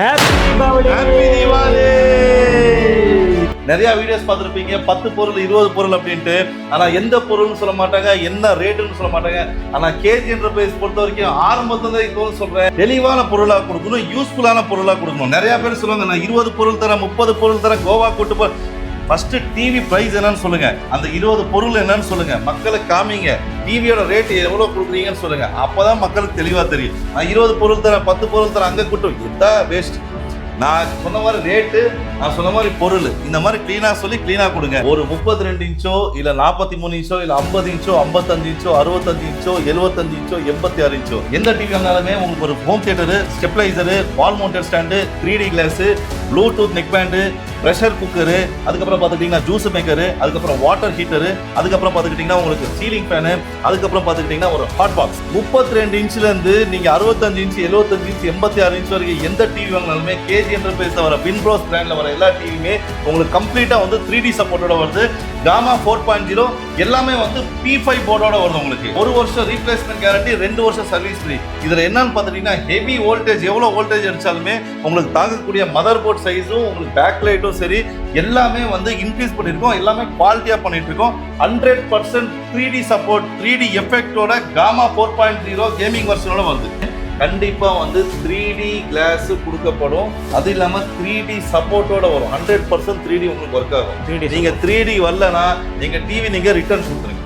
Happy Deepavali happy Deepavali நிறைய videos பார்த்துருப்பீங்க. பத்து பொருள் இருபது பொருள் அப்படின்ட்டு. ஆனால் எந்த பொருள்னு சொல்ல மாட்டாங்க என்ன ரேட்டுன்னு சொல்ல மாட்டாங்க. ஆனால் கேஜி என்டர்பிரைஸ் பொறுத்த வரைக்கும் ஆரம்பத்தில் இப்போ சொல்கிறேன் தெளிவான பொருளாக கொடுக்கணும் யூஸ்ஃபுல்லான பொருளாக கொடுக்கணும். நிறைய பேர் சொல்லுவாங்க நான் இருபது பொருள் தரேன் முப்பது பொருள் தரேன் கோவா கூட்டு ஃபர்ஸ்ட் டிவி பிரைஸ் என்னன்னு சொல்லுங்க. அந்த இருபது பொருள் என்னன்னு சொல்லுங்க. மக்களை காமிங்க. டிவியோட ரேட் எவ்வளவு கொடுக்குறீங்கன்னு சொல்லுங்க. அப்பதான் மக்களுக்கு தெளிவா தெரியும். நான் இருபது பொருள் தரேன் பத்து பொருள் தரேன் அங்க கூட்டம். இதுதான் வேஸ்ட் நான் சொன்ன மாதிரி ரேட்டு நான் சொன்ன மாதிரி பொருள். இந்த மாதிரி க்ளீனாக சொல்லி க்ளீனாக கொடுங்க. ஒரு முப்பத்தி ரெண்டு இன்ச்சோ இல்லை நாற்பத்தி மூணு இன்ச்சோ இல்லை ஐம்பது இன்ச்சோ ஐம்பத்தஞ்சு இன்ச்சோ அறுபத்தஞ்சு இன்ச்சோ எழுபத்தஞ்சு இன்ச்சோ எண்பத்தி ஆறு இன்ச்சோ. எந்த டிவி வந்தாலுமே உங்களுக்கு ஒரு home theatre stabiliser wall mounted stand three D glass Bluetooth neck band pressure cooker அதுக்கப்புறம் பார்த்துக்கிட்டிங்கன்னா ஜூஸ் மேக்கரு அதுக்கப்புறம் வாட்டர் ஹீட்டரு அதுக்கப்புறம் பார்த்துக்கிட்டிங்கன்னா உங்களுக்கு சீலிங் ஃபேனு அதுக்கப்புறம் பார்த்துக்கிட்டிங்கன்னா ஒரு ஹாட் பாக்ஸ் முப்பத்தி ரெண்டு இன்ச்சுலேருந்து நீங்கள் அறுபத்தஞ்சு இன்ச்சு எழுபத்தஞ்சு இன்ச் எண்பத்தி ஆறு இன்ச் வரைக்கும் எந்த டிவி வாங்கினாலுமே கேஜி என்டர்பிரைஸில் வர வின்ப்ரோஸ் பிராண்டில் வர எல்லா டிவியுமே உங்களுக்கு கம்ப்ளீட்டாக வந்து த்ரீ டி சப்போர்ட்டோட வருது. காமா ஃபோர் பாயிண்ட் ஜீரோ எல்லாமே வந்து பி ஃபைவ் போர்டோட வருது உங்களுக்கு. ஒரு வருஷம் ரீப்ளேஸ்மெண்ட் கேரண்டி ரெண்டு வருஷம் சர்வீஸ் ஃப்ரீ இதில் என்னன்னு பார்த்துட்டிங்கன்னா ஹெவி வோல்டேஜ் எவ்வளோ வோல்டேஜ் அடித்தாலுமே உங்களுக்கு தாங்கக்கூடிய மதர் போர்ட் சைஸும் உங்களுக்கு பேக் லைட்டும் சரி எல்லாமே வந்து இன்க்ரீஸ் பண்ணியிருக்கோம். எல்லாமே குவாலிட்டியாக பண்ணிட்டு இருக்கோம் hundred percent three D support three D எஃபெக்டோட gamma four point zero gaming வெர்ஷனோட வருது. கண்டிப்பா வந்து த்ரீ டி கிளாஸ் கொடுக்கப்படும். அது இல்லாம த்ரீ டி சப்போர்ட்டோட வரும். ஹண்ட்ரட் பர்சன்ட் த்ரீ டி உங்களுக்கு ஒர்க் ஆகும். 3D நீங்க த்ரீ டி வரலனா நீங்க டிவி நீங்க ரிட்டர்ன் கொடுத்துருங்க.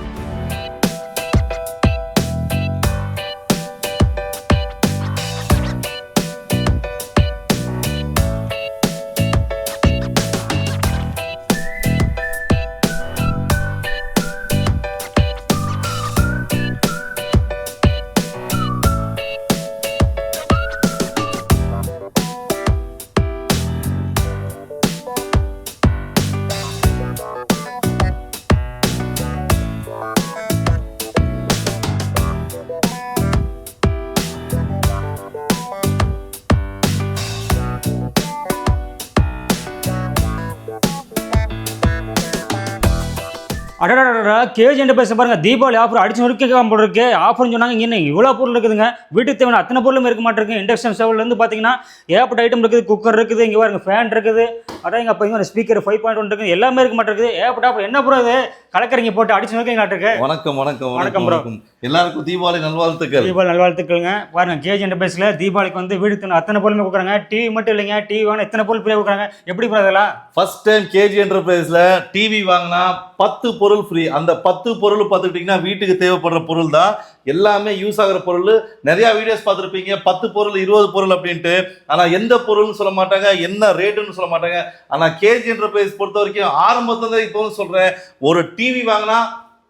அடடா கேஜ் என்ற பேச பாருங்க தீபாவளி ஆஃபர் அடிச்சு நொறுக்க போல இருக்கு ஆஃபர்னு சொன்னாங்க இங்க என்ன இவ்வளோ பொருள் இருக்குதுங்க வீட்டுக்கு தேவையான அத்தனை பொருளும் இருக்க மாட்டிருக்கு. இண்டக்ஷன் ஸ்டவ்லேருந்து பார்த்தீங்கன்னா ஏகப்பட்ட ஐட்டம் இருக்குது. குக்கர் இருக்குது. இங்கே பாருங்க ஃபேன் இருக்குது. அதான் இங்கே அப்போ இங்கே ஸ்பீக்கர் ஃபைவ் பாயிண்ட் ஒன் இருக்குது. எல்லாமே இருக்க மாட்டிருக்கு. ஏகப்பட்ட ஆஃபர் என்ன ப்ரோ இது? கலக்கறீங்க போட்டு அடிச்சு நொறுக்க நாட்டுருக்கு வணக்கம் வணக்கம் வணக்கம். வணக்கம் எல்லாருக்கும் தீபாவளி நல்வாழ்த்துக்கள். தீபாவளி நல்வாழ்த்துக்கள்ங்க. பாருங்க கேஜ் என்ற பேஸில் தீபாவளிக்கு வந்து வீடு அத்தனை பொருளுமே கொடுக்குறாங்க. டிவி மட்டும் இல்லைங்க டிவி வாங்க எத்தனை பொருள் ஃப்ரீயாக கொடுக்குறாங்க. எப்படி ப்ரோ அதெல்லாம் ஃபர்ஸ்ட் டைம் கேஜி என்டர்பிரைஸ்ல டிவி வாங்கினா பத்து பொருள் ஃப்ரீ அந்த பத்து பொருள் பார்த்துக்கிட்டிங்கன்னா வீட்டுக்கு தேவைப்படுற பொருள் தான் எல்லாமே யூஸ் ஆகிற பொருள். நிறையா வீடியோஸ் பார்த்துருப்பீங்க. பத்து பொருள் இருபது பொருள் அப்படின்ட்டு. ஆனால் எந்த பொருள்னு சொல்ல மாட்டாங்க. என்ன ரேட்டுன்னு சொல்ல மாட்டாங்க. ஆனால் கேஜி என்டர்பிரைஸ் பொறுத்த வரைக்கும் ஆரம்பத்தில் இப்போ சொல்கிறேன் ஒரு டிவி வாங்கினா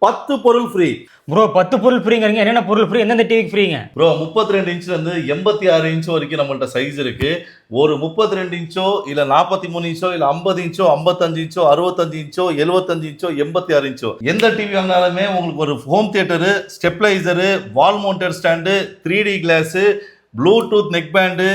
பத்து பொருள் ஃப்ரீ ப்ரோ பத்து பொருள் ஃப்ரீங்கிறீங்க என்னென்ன பொருள் ஃப்ரீ எந்தெந்த டிவிக்கு ஃப்ரீங்க ப்ரோ முப்பத்தி ரெண்டு இன்ச்ல இருந்து எண்பத்தி ஆறு இன்ச் வரைக்கும் நம்மள்ட்ட சைஸ் இருக்கு. ஒரு முப்பத்தி ரெண்டு இன்ச்சோ இல்ல நாற்பத்தி மூணு இன்ச்சோ இல்ல ஐம்பது இன்ச்சோ ஐம்பத்தஞ்சு இன்ச்சோ அறுபத்தஞ்சு இன்ச்சோ எழுபத்தஞ்சு இன்ச்சோ எண்பத்தி ஆறு இன்ச்சோ எந்த டிவி வாங்கினாலுமே உங்களுக்கு ஒரு home theatre stabiliser wall mounted stand three D glass Bluetooth neck band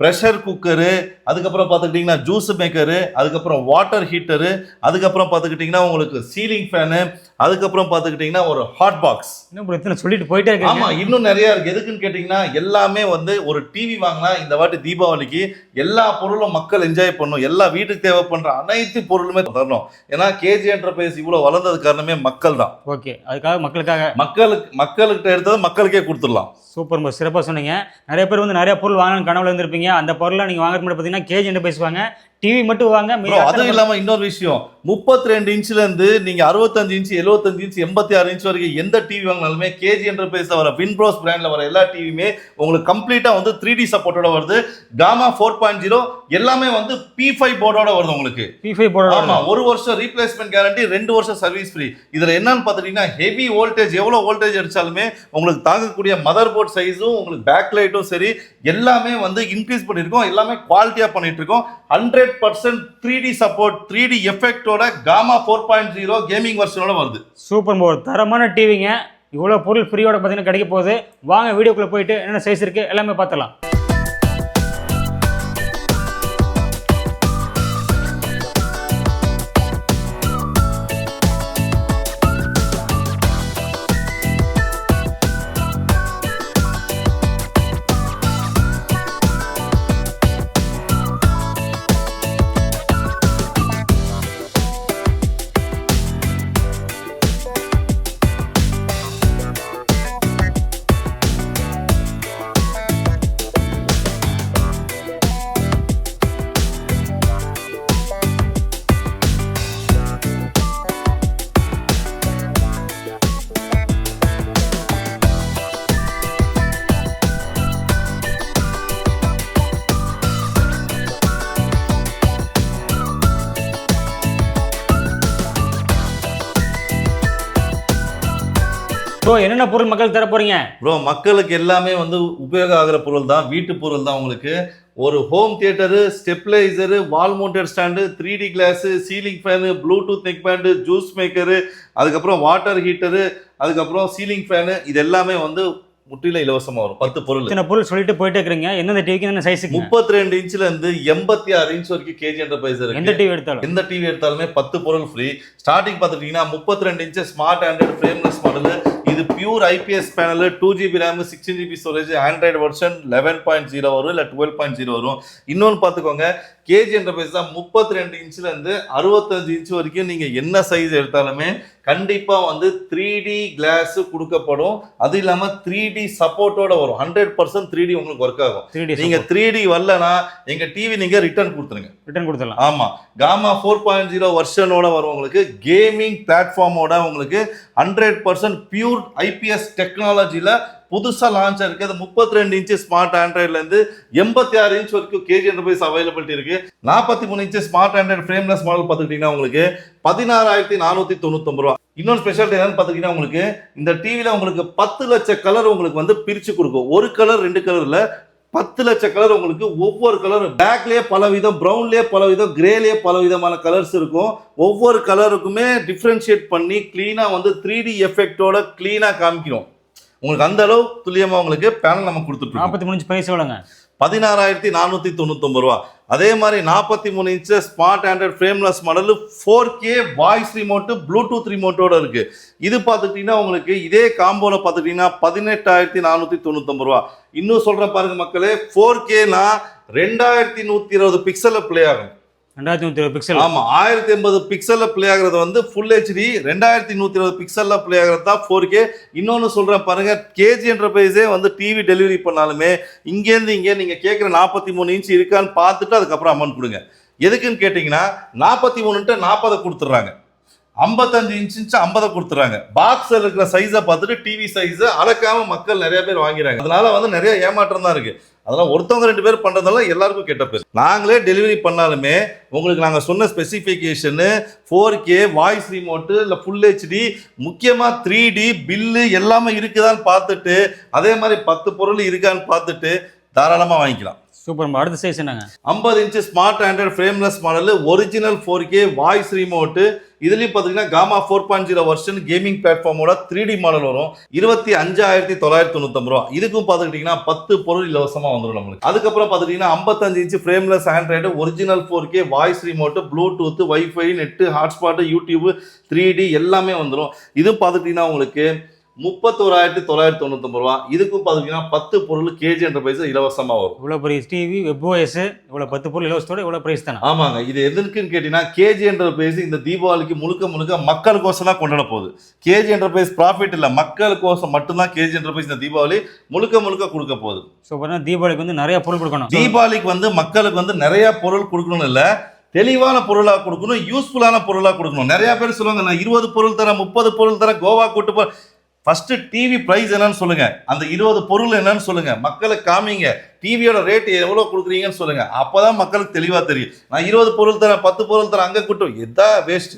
pressure cooker அதுக்கப்புறம் பார்த்துக்கிட்டிங்கன்னா ஜூஸ் மேக்கரு அதுக்கப்புறம் வாட்டர் ஹீட்டரு அதுக்கப்புறம் பார்த்துக்கிட்டிங்கன்னா உங்களுக்கு சீலிங் ஃபேனு அதுக்கப்புறம் பார்த்துக்கிட்டிங்கன்னா ஒரு ஹாட் பாக்ஸ் ப்ரோ இத்தனை சொல்லிட்டு போயிட்டே இருக்கீங்க. ஆமா இன்னும் நிறைய இருக்கு. எதுக்குன்னு கேட்டீங்கன்னா எல்லாமே வந்து ஒரு டிவி வாங்கினா இந்த வாட்டி தீபாவளிக்கு எல்லா பொருளும் மக்கள் என்ஜாய் பண்ணும் எல்லா வீட்டுக்கு தேவைப்படுற அனைத்து பொருளுமே தரணும். ஏன்னா கேஜி என்டர்பிரைஸ் இவ்வளவு வளர்ந்தது காரணமே மக்கள் தான். ஓகே. அதுக்காக மக்களுக்காக. மக்களுக்கு மக்கள்கிட்ட எடுத்தது மக்களுக்கே கொடுத்துடலாம். சூப்பர் ப்ரோ சிறப்பாக சொன்னீங்க. நிறைய பேர் வந்து நிறைய பொருள் வாங்கணும் கனவுல இருந்திருப்பீங்க. அந்த பொருளை நீங்கள் வாங்குற மட்டும் பார்த்தீங்கன்னா கேஜி என்ன பேசுவாங்க டிவி மட்டும் வாங்க அதுவும் இல்லாம இன்னொரு விஷயம். முப்பத்தி ரெண்டு இன்ச்ல இருந்து நீங்க அறுபத்தஞ்சு இன்ச் எழுபத்தஞ்சு இன்ச் எண்பத்தி ஆறு இன்ச் வரைக்கும் எந்த டிவி வாங்கினாலுமே கேஜி என்டர்பிரைஸ்ல வர வின்ப்ரோஸ் பிராண்ட்ல வர எல்லா டிவியுமே உங்களுக்கு கம்ப்ளீட்டா வந்து த்ரீ டி சப்போர்ட்டோட வருது. காமா ஃபோர் பாயிண்ட் ஜீரோ எல்லாமே வந்து பி ஃபைவ் போர்டோட வருது உங்களுக்கு. பி ஃபைவ் போட ஆமா ஒரு வருஷம் ரீப்ளேஸ்மெண்ட் கேரண்டி ரெண்டு வருஷம் சர்வீஸ் ஃப்ரீ இதுல என்னன்னு பாத்துட்டீங்கன்னா ஹெவி வோல்டேஜ் எவ்வளவு வோல்டேஜ் அடிச்சாலுமே உங்களுக்கு தாங்கக்கூடிய மதர் போர்ட் சைஸும் உங்களுக்கு பேக் லைட்டும் சரி எல்லாமே வந்து இன்க்ரீஸ் பண்ணிருக்கோம் எல்லாமே குவாலிட்டியா பண்ணிட்டு இருக்கோம் hundred percent three D support three D எஃபெக்டோட gamma four point zero gaming வெர்ஷனோட வருது. சூப்பர் ப்ரோ தரமான டிவிங்க இவ்வளோ பொருள் ஃப்ரீயோட பார்த்தீங்கன்னா கிடைக்க போகுது. வாங்க வீடியோக்குள்ளே போயிட்டு என்னென்ன சைஸ் இருக்குது எல்லாமே பார்த்துலாம் ஸோ என்னென்ன பொருள் மக்கள் தர போறீங்க? ப்ரோ மக்களுக்கு எல்லாமே வந்து உபயோகம் ஆகிற பொருள் தான் வீட்டு பொருள் தான் உங்களுக்கு. ஒரு home theatre stabiliser wall mounted stand three D glass ceiling fan Bluetooth neck band juice maker அதுக்கப்புறம் வாட்டர் ஹீட்டரு அதுக்கப்புறம் சீலிங் ஃபேனு இது எல்லாமே வந்து முற்றிலும் இலவசமாக வரும். பத்து பொருள். இத்தனை பொருள் சொல்லிட்டு போயிட்டே இருக்கிறீங்க. எந்தெந்த டிவிக்கு என்ன சைஸுக்கு முப்பத்தி ரெண்டு இன்ச்ல இருந்து எண்பத்தி ஆறு இன்ச் வரைக்கும் கேஜி என்டர்பிரைஸ் எந்த இருக்கு. டிவி எடுத்தாலும்? எந்த டிவி எடுத்தாலுமே பத்து பொருள் ஃப்ரீ ஸ்டார்டிங் பார்த்துட்டீங்கன்னா முப்பத்தி ரெண்டு inch smart Android frameless model இது pure IPS panel two GB RAM sixteen GB storage Android version eleven point zero வரும் இல்லை டுவெல் பாயிண்ட் ஜீரோ வரும். இன்னொன்று பார்த்துக்கோங்க கேஜி என்டர்பிரைஸ் தான் முப்பத்தி ரெண்டு இன்ச்ல இருந்து அறுபத்தஞ்சு இன்ச் வரைக்கும் நீங்க என்ன சைஸ் எடுத்தாலுமே கண்டிப்பா வந்து த்ரீ டி கிளாஸ் கொடுக்கப்படும். அது இல்லாம த்ரீ டி சப்போர்ட்டோட வரும். ஹண்ட்ரட் பர்சன்ட் த்ரீ டி உங்களுக்கு ஒர்க் ஆகும். த்ரீ டி நீங்க த்ரீ டி வரலனா எங்க டிவி நீங்க ரிட்டர்ன் கொடுத்துருங்க. ரிட்டர்ன் கொடுத்துடலாம். ஆமா. காமா ஃபோர் பாயிண்ட் ஜீரோ வருஷனோட வரும் உங்களுக்கு. கேமிங் பிளாட்ஃபார்மோட உங்களுக்கு ஹண்ட்ரட் பர்சன்ட் பியூர் ஐபிஎஸ் டெக்னாலஜில புதுசாக லான்ச் ஆயிருக்கு. அது முப்பத்தி ரெண்டு இன்ச்சு ஸ்மார்ட் ஆண்ட்ராய்ட்லேருந்து எண்பத்தி ஆறு இன்ச் வரைக்கும் கேஜி என்டர்பிரைஸ் அவைலபிலிட்டி இருக்கு. நாற்பத்தி மூணு inch smart Android frameless model பார்த்துக்கிட்டீங்கன்னா உங்களுக்கு பதினாறாயிரத்தி நானூற்றி தொண்ணூத்தொம்பது ரூபா. இன்னொரு ஸ்பெஷாலிட்டி என்னன்னு பார்த்தீங்கன்னா உங்களுக்கு இந்த டிவியில் உங்களுக்கு பத்து லட்ச கலர் உங்களுக்கு வந்து பிரித்து கொடுக்கும். ஒரு கலர் ரெண்டு கலரில் பத்து லட்ச கலர் உங்களுக்கு ஒவ்வொரு கலரும் பேக்லேயே பல விதம் ப்ரௌன்லேயே பல விதம் கிரேலயே பல விதமான கலர்ஸ் இருக்கும். ஒவ்வொரு கலருக்குமே டிஃப்ரென்ஷியேட் பண்ணி க்ளீனாக வந்து த்ரீ டி எஃபெக்டோட க்ளீனாக காமிக்கிறோம். உங்களுக்கு அந்த அளவு துல்லியமா உங்களுக்கு பேனல் நம்ம கொடுத்துட்டு. நாற்பத்தி மூணு பிரைஸ் எவ்வளோங்க? பதினாறாயிரத்தி நானூற்றி தொண்ணூத்தொம்பது ரூபா. அதே மாதிரி நாற்பத்தி மூணு inch smart Android frameless model four K voice remote Bluetooth ரிமோட்டோட இருக்கு. இது பார்த்துக்கிட்டிங்கன்னா உங்களுக்கு இதே காம்போல பார்த்துக்கிட்டிங்கன்னா பதினெட்டாயிரத்தி நானூற்றி தொண்ணூத்தொம்பது ரூபா. இன்னும் சொல்ற பாருங்க மக்களே ஃபோர் கேனா ரெண்டாயிரத்தி நூற்றி இருபது பிக்சலில் ப்ளே ஆகும். ரெண்டாயிரத்தி நூற்றி இருபது பிக்சல் ஆமா ஆயிரத்தி எண்பது பிக்சல்ல பிளே ஆகிறது வந்து ஃபுல் ஹெச்டி ரெண்டாயிரத்தி நூத்தி இருபது பிக்சல்ல பிளே ஆகிறது தான் ஃபோர் கே இன்னொன்னு சொல்றேன் பாருங்க கேஜி என்டர்பிரைஸே வந்து டிவி டெலிவரி பண்ணாலுமே இங்கேருந்து இங்கே நீங்க கேட்குற நாற்பத்தி மூணு இன்ச் இருக்கான்னு பார்த்துட்டு அதுக்கப்புறம் அமௌண்ட் கொடுங்க. எதுக்குன்னு கேட்டிங்கன்னா நாற்பத்தி மூணுன்ட்டு நாற்பதை கொடுத்துட்றாங்க. ஐம்பத்தஞ்சு இன்ச்சு ஐம்பதை கொடுத்துறாங்க. பாக்ஸில் இருக்கிற சைஸை பார்த்துட்டு டிவி சைஸை அளக்காம மக்கள் நிறைய பேர் வாங்கிறாங்க அதனால வந்து நிறைய ஏமாற்றம் தான் இருக்கு. அதெல்லாம் ஒருத்தவங்க ரெண்டு பேர் பண்ணுறதெல்லாம் எல்லாருக்கும் கெட்ட பேர். நாங்களே டெலிவரி பண்ணாலுமே உங்களுக்கு நாங்கள் சொன்ன specification four K voice remote இல்லை ஃபுல் ஹெச்டி முக்கியமாக த்ரீ டி பில்லு எல்லாமே இருக்குதான்னு பார்த்துட்டு அதே மாதிரி பத்து பொருள் இருக்கான்னு பார்த்துட்டு தாராளமாக வாங்கிக்கலாம். சூப்பர் அடுத்த சைஸ் என்னங்க? ஐம்பது inch smart Android frameless model original four K voice remote இதுலேயும் பார்த்தீங்கன்னா gamma four point zero version gaming பிளாட்ஃபார்மோட three D model வரும். இருபத்தி அஞ்சாயிரத்தி தொள்ளாயிரத்தி தொண்ணூத்தம்பது ரூபா. இதுக்கும் பார்த்துக்கிட்டிங்கன்னா பத்து பொருள் இலவசமாக வந்துடும் நம்மளுக்கு. அதுக்கப்புறம் பார்த்துக்கிட்டிங்கன்னா ஐம்பத்தஞ்சு inch frameless Android original four K voice remote Bluetooth WiFi net hotspot YouTube three D எல்லாமே வந்துடும் இதுவும் பார்த்துக்கிட்டிங்கன்னா உங்களுக்கு முப்பத்தோராயிரத்தி தொள்ளாயிரத்தி தொண்ணூத்தொம்பது ரூபா. இதுக்கும் பார்த்தீங்கன்னா பத்து பொருள் கேஜி என்ற பைசா இலவசமாக வரும். இவ்வளோ பெரிய டிவி வெப்ஓஎஸ் இவ்வளோ பத்து பொருள் இலவசத்தோட இவ்வளோ பிரைஸ் தானே? ஆமாங்க. இது எதுக்குன்னு கேட்டீங்கன்னா கேஜி என்டர்பிரைஸ் இந்த தீபாவளிக்கு முழுக்க முழுக்க மக்களுக்கோசம் தான் கொண்டாட போகுது. கேஜி என்டர்பிரைஸ் ப்ராஃபிட் இல்லை மக்களுக்கோசம் மட்டும்தான் கேஜி என்டர்பிரைஸ் இந்த தீபாவளி முழுக்க முழுக்க கொடுக்க போகுது. ஸோ பார்த்தீங்கன்னா தீபாவளிக்கு வந்து நிறைய பொருள் கொடுக்கணும். தீபாவளிக்கு வந்து மக்களுக்கு வந்து நிறைய பொருள் கொடுக்கணும் இல்ல தெளிவான பொருளாக கொடுக்கணும் யூஸ்ஃபுல்லான பொருளாக கொடுக்கணும். நிறைய பேர் சொல்லுவாங்க நான் இருபது பொருள் தரேன் முப்பது பொருள் தரேன் கோவா கூட்டு போ ஃபர்ஸ்ட் டிவி பிரைஸ் என்னன்னு சொல்லுங்க. அந்த இருபது பொருள் என்னன்னு சொல்லுங்க. மக்களுக்கு காமிங்க. டிவியோட ரேட் எவ்வளோ கொடுக்குறீங்கன்னு சொல்லுங்க. அப்பதான் மக்களுக்கு தெளிவா தெரியும். நான் இருபது பொருள் தரேன் பத்து பொருள் தரேன் அங்கே கூட்டம். எதா வேஸ்ட்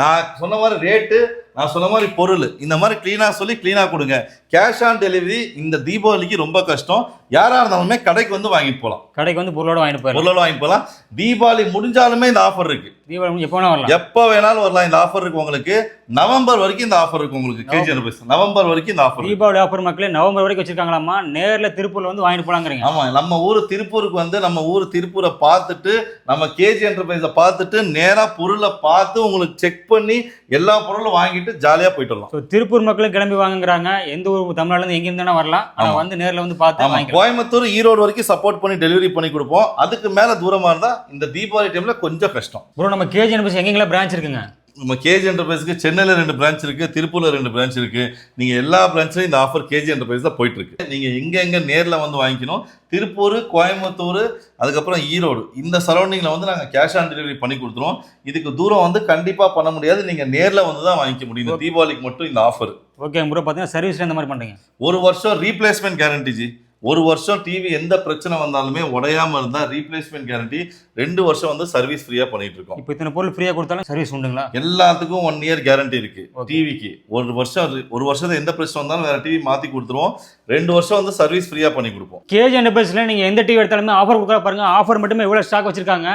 நான் சொன்ன மாதிரி ரேட்டு நான் சொன்ன மாதிரி பொருள். இந்த மாதிரி க்ளீனாக சொல்லி க்ளீனாக கொடுங்க. கேஷ் ஆன் டெலிவரி இந்த தீபாவளிக்கு ரொம்ப கஷ்டம். யாராக இருந்தாலுமே கடைக்கு வந்து வாங்கிட்டு போகலாம் கடைக்கு வந்து பொருளோட வாங்கிட்டு போயிடலாம். பொருளோட வாங்கி போகலாம் தீபாவளி முடிஞ்சாலுமே இந்த ஆஃபர் இருக்கு. தீபாவளி எப்போ வரலாம். எப்போ வேணாலும் வரலாம். இந்த ஆஃபர் இருக்கு உங்களுக்கு. நவம்பர் வரைக்கும் இந்த ஆஃபர் இருக்கு உங்களுக்கு. கேஜி ருபீஸ் நவம்பர் வரைக்கும் இந்த ஆஃபர் தீபாவளி ஆஃபர் மக்களே நவம்பர் வரைக்கும் வச்சிருக்காங்களாமா நேர்ல திருப்பூர்ல வந்து வாங்கிட்டு போலாங்கிறீங்க. ஆமா நம்ம ஊர் திருப்பூருக்கு வந்து நம்ம ஊர் திருப்பூரை பார்த்துட்டு நம்ம கேஜி என்டர்பிரைஸை பார்த்துட்டு நேரா பொருளை பார்த்து உங்களுக்கு செக் பண்ணி எல்லா பொருளும் வாங்கிட்டு ஜாலியா போயிட்டு வரலாம். திருப்பூர் மக்களும் கிளம்பி வாங்குறாங்க எந்த ஊர் தமிழ்நாடுல இருந்து எங்க இருந்தாலும் வரலாம். ஆனா ஆமா. வந்து நேர்ல வந்து பார்த்து வாங்கிக்கலாம். கோயம்புத்தூர் ஈரோடு வரைக்கும் சப்போர்ட் பண்ணி டெலிவரி பண்ணி கொடுப்போம். அதுக்கு மேல தூரமா இருந்தா இந்த தீபாவளி டைம்ல கொஞ்சம் கஷ்டம். ப்ரோ நம்ம கேஜி என்பஸ் எங்கெங்கெல்லாம் பிரான்ச் இருக்குங்க? நம்ம கேஜி என்டர்பிரைஸ்க்கு சென்னையில் ரெண்டு பிரான்ச் இருக்கு திருப்பூர்ல ரெண்டு பிரான்ச் இருக்கு. நீங்க எல்லா பிரான்ச்லையும் இந்த ஆஃபர் கேஜி என்டர்பிரைஸ் தான் போயிட்டு இருக்கு நீங்க எங்க எங்க நேர்ல வந்து வாங்கிக்கணும் திருப்பூர் கோயம்புத்தூர் அதுக்கப்புறம் ஈரோடு. இந்த சரௌண்டிங்ல வந்து நாங்க கேஷ் ஆன் டெலிவரி பண்ணி கொடுத்துருவோம். இதுக்கு தூரம் வந்து கண்டிப்பா பண்ண முடியாது. நீங்க நேர்ல வந்து தான் வாங்கிக்க முடியும். இந்த தீபாவளிக்கு மட்டும் இந்த ஆஃபர் ஓகே ப்ரோ பார்த்தீங்கன்னா சர்வீஸ்ல இந்த மாதிரி பண்றீங்க. ஒரு வருஷம் ரீப்ளேஸ்மெண்ட் கேரண்டி ஜி ஒரு வருஷம் டிவி எந்த பிரச்சனை வந்தாலுமே உடையாம இருந்தா ரீப்ளேஸ்மெண்ட் கேரண்டி ரெண்டு வருஷம் வந்து சர்வீஸ் ஃப்ரீயா பண்ணிட்டு இருக்கோம். இப்போ இத்தனை பொருள் ஃப்ரீயாக கொடுத்தாலும் சர்வீஸ் உண்டுங்களா? எல்லாத்துக்கும் ஒன் இயர் கேரண்டி இருக்கு. டிவிக்கு ஒரு வருஷம் ஒரு வருஷத்துல எந்த பிரச்சனை வந்தாலும் வேற டிவி மாத்தி கொடுத்துருவோம். ரெண்டு வருஷம் வந்து சர்வீஸ் ஃப்ரீயா பண்ணி கொடுப்போம். கேஜி என்டர்பிரைஸில் நீங்கள் எந்த டிவி எடுத்தாலுமே ஆஃபர் கொடுக்குற பாருங்க. ஆஃபர் மட்டுமே எவ்வளோ ஸ்டாக் வச்சிருக்காங்க.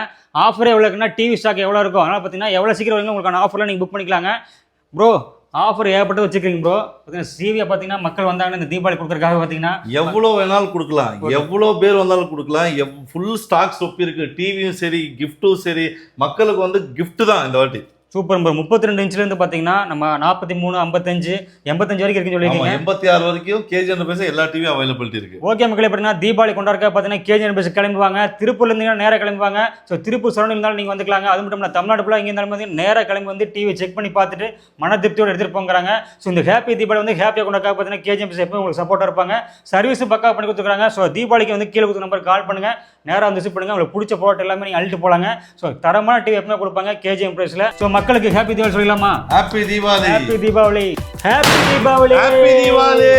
ஆஃபரே எவ்வளோ இருக்குன்னா டிவி ஸ்டாக் எவ்வளோ இருக்கும் அதனால் பார்த்தீங்கன்னா எவ்வளோ சீக்கிரம் உங்களுக்கான ஆஃபரில் நீங்கள் புக் பண்ணிக்கலாங்க. ப்ரோ ஆஃபர் ஏகப்பட்டு வச்சுக்கிறீங்க ப்ரோ பார்த்தீங்கன்னா சிவியை பார்த்தீங்கன்னா மக்கள் வந்தாங்கன்னா இந்த தீபாவளி கொடுக்குறதுக்காக பார்த்தீங்கன்னா எவ்வளோ வேணாலும் கொடுக்கலாம். எவ்வளோ பேர் வந்தாலும் கொடுக்கலாம். எவ் ஃபுல் ஸ்டாக் சொப்பி இருக்குது டிவியும் சரி கிஃப்ட்டும் சரி. மக்களுக்கு வந்து கிஃப்ட்டு தான் இந்த வாட்டி. Super number. முப்பத்தி ரெண்டு இன்ச்லேருந்து பார்த்தீங்கன்னா நம்ம நாற்பத்தி மூணு ஐம்பத்தஞ்சு எண்பத்தஞ்சு வரைக்கும் இருக்குன்னு சொல்லியிருக்கீங்க. எண்பத்தி ஆறு வரைக்கும் கேஜி பேச எல்லா டிவியும் அவைலபிலிட்டி இருக்கு. ஓகே மக்களே பார்த்தீங்கன்னா தீபாவளி கொண்டாடுக்க பார்த்தீங்கன்னா கேஜி என்எஸ் கிளம்புவாங்க. திருப்பூர்ல இருந்தீங்கன்னா நேராக கிளம்புவாங்க. ஸோ திருப்பூர் சரௌண்டிங் இருந்தாலும் நீங்கள் வந்துக்கலாங்க. அது மட்டும் இல்லை தமிழ்நாடு ஃபுல்லாக இங்கே இருந்தாலும் வந்து நேராக கிளம்பி வந்து டிவி செக் பண்ணி பார்த்துட்டு மன திருப்தியோட எடுத்துகிட்டு போங்கிறாங்க. ஸோ இந்த ஹாப்பி தீபாவளி வந்து ஹாப்பியாக கொண்டாக்க பார்த்தீங்கன்னா கேஜி என்எஸ் எப்பவும் உங்களுக்கு சப்போர்ட்டாக இருப்பாங்க. சர்வீஸும் பக்கா பண்ணி கொடுத்துருக்காங்க. ஸோ தீபாவளிக்கு வந்து கீழே கொடுத்த நம்பர் கால் பண்ணுங்க. நேராக வந்து விசிட் பண்ணுங்க. உங்களுக்கு பிடிச்ச ப்ராடக்ட் எல்லாமே நீங்கள் அழிட்டு போலாங்க. ஸோ தரமான டிவி எப்பவுமே கொடுப்பாங்க கேஜிஎம் ப்ரைஸில் ஸோ மக்களுக்கு ஹாப்பி தீபாவளி சொல்லலாமா happy Deepavali happy Deepavali happy Deepavali happy Deepavali